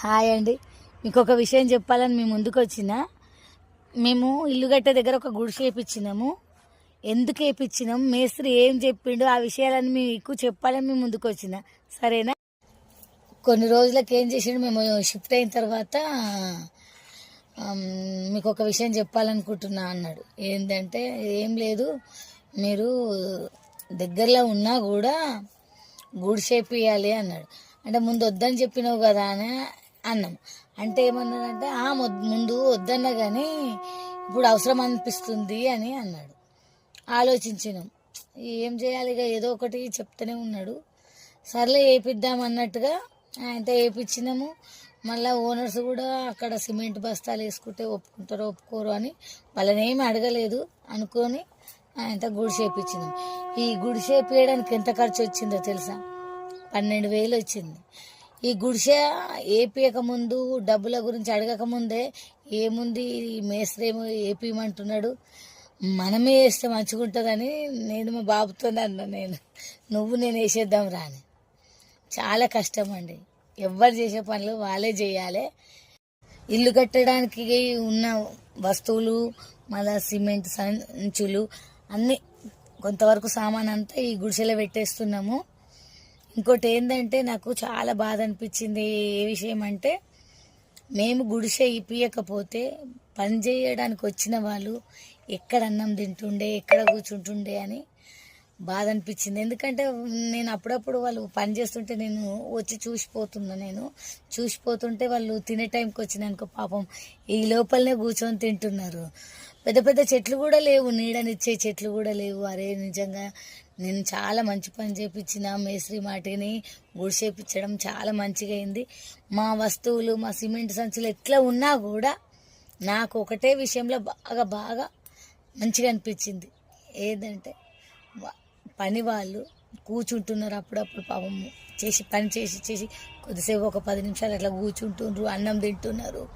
Hi అండి. మీకు ఒక విషయం చెప్పాలని మేము ముందుకు వచ్చిన. మేము ఇల్లు కట్టే దగ్గర ఒక గుడిసె వేపించినాము ఎందుకు వేపించినాము మేస్త్రి ఏం చెప్పిండు ఆ విషయాలని మీకు చెప్పాలని మేము ముందుకు వచ్చిన. సరేనా? కొన్ని రోజులకు ఏం చేసిండు? మేము షిఫ్ట్ అయిన తర్వాత మీకు ఒక విషయం చెప్పాలనుకుంటున్నా అన్నాడు. ఏంటంటే ఏం లేదు. మీరు దగ్గరలో ఉన్నా కూడా గుడిసేపియాలి అన్నాడు. అంటే ముందు వద్దని చెప్పినావు కదా అని అన్నాం. అంటే ఏమన్నాడంటే "ఆ, ముందు వద్దన్నా కానీ ఇప్పుడు అవసరం అనిపిస్తుంది అని అన్నాడు. ఆలోచించినాం. ఏం చేయాలి ఇక ఏదో ఒకటి చెప్తూనే ఉన్నాడు. సర్లే వేపిద్దాం అన్నట్టుగా ఆయనతో వేపించినాము మళ్ళీ ఓనర్స్ కూడా అక్కడ సిమెంట్ బస్తాలు వేసుకుంటే ఒప్పుకుంటారో ఒప్పుకోరు అని వాళ్ళనేమి అడగలేదు అనుకొని ఆయనతో గుడిసె వేయించినాం ఈ గుడిసె వేయడానికి ఎంత ఖర్చు వచ్చిందో తెలుసా? పన్నెండు వేలు వచ్చింది. ఈ గుడిసె ఏపీయక ముందు డబ్బుల గురించి అడగక ముందే ఏముంది మేస్త్రేమో ఏమో ఏపీయమంటున్నాడు. మనమే వేస్తే మంచిగా ఉంటుందని నేను మా బాబుతోనే అన్నా నేను నువ్వు నేను వేసేద్దాం రాని చాలా కష్టం అండి ఎవ్వరు చేసే పనులు వాళ్ళే చేయాలి. ఇల్లు కట్టడానికి ఉన్న వస్తువులు మళ్ళా సిమెంట్ సంచులు అన్నీ కొంతవరకు సామాన్ అంతా ఈ గుడిసెలో పెట్టేస్తున్నాము. ఇంకోటి ఏంటంటే నాకు చాలా బాధ అనిపించింది ఏ విషయం అంటే మేము గుడిసె ఇప్పియకపోతే పని చేయడానికి వచ్చిన వాళ్ళు ఎక్కడ అన్నం తింటుండే ఎక్కడ కూర్చుంటుండే అని బాధ అనిపించింది ఎందుకంటే నేను అప్పుడప్పుడు వాళ్ళు పని చేస్తుంటే నేను వచ్చి చూసిపోతున్నా నేను. చూసిపోతుంటే వాళ్ళు తినే టైంకి వచ్చినాక పాపం ఈ లోపలనే కూర్చొని తింటున్నారు. పెద్ద పెద్ద చెట్లు కూడా లేవు నీడనిచ్చే చెట్లు కూడా లేవు. అరే నిజంగా నేను చాలా మంచి పని చేపించిన మేస్త్రి మాటిని గుడిసేపించడం చాలా మంచిగా అయింది. మా వస్తువులు మా సిమెంట్ సంచులు ఎట్లా ఉన్నా కూడా నాకు ఒకటే విషయంలో బాగా బాగా మంచిగా అనిపించింది. ఏదంటే పని వాళ్ళు కూర్చుంటున్నారు అప్పుడప్పుడు పాపం చేసి పని చేసి చేసి కొద్దిసేపు ఒక పది నిమిషాలు అట్లా కూర్చుంటుండ్రు అన్నం తింటున్నారు.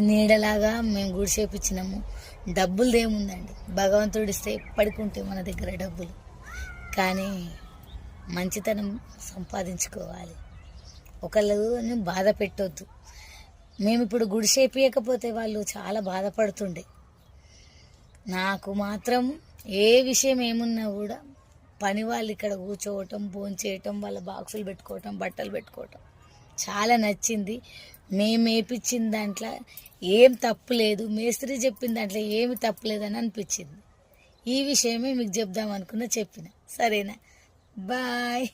నీడలాగా మేము గుడిసేపించినాము డబ్బులు ఏముందండి? భగవంతుడిస్తే ఎప్పటికి ఉంటాయి మన దగ్గర డబ్బులు. కానీ మంచితనం సంపాదించుకోవాలి. ఒకళ్ళని బాధ పెట్టొద్దు. మేము ఇప్పుడు గుడిసేపియకపోతే వాళ్ళు చాలా బాధపడుతుండే. నాకు మాత్రం ఏ విషయం ఏమున్నా కూడా పని వాళ్ళు ఇక్కడ కూర్చోవటం భోంచేయటం వాళ్ళ బాక్సులు పెట్టుకోవటం బట్టలు పెట్టుకోవటం చాలా నచ్చింది. మేము వేపించిన దాంట్లో ఏం తప్పు లేదు. మేస్త్రి చెప్పిన దాంట్లో ఏమి తప్పు లేదని అనిపించింది. ఈ విషయమే మీకు చెప్దాం అనుకున్నా చెప్పిన. సరేనా? బాయ్.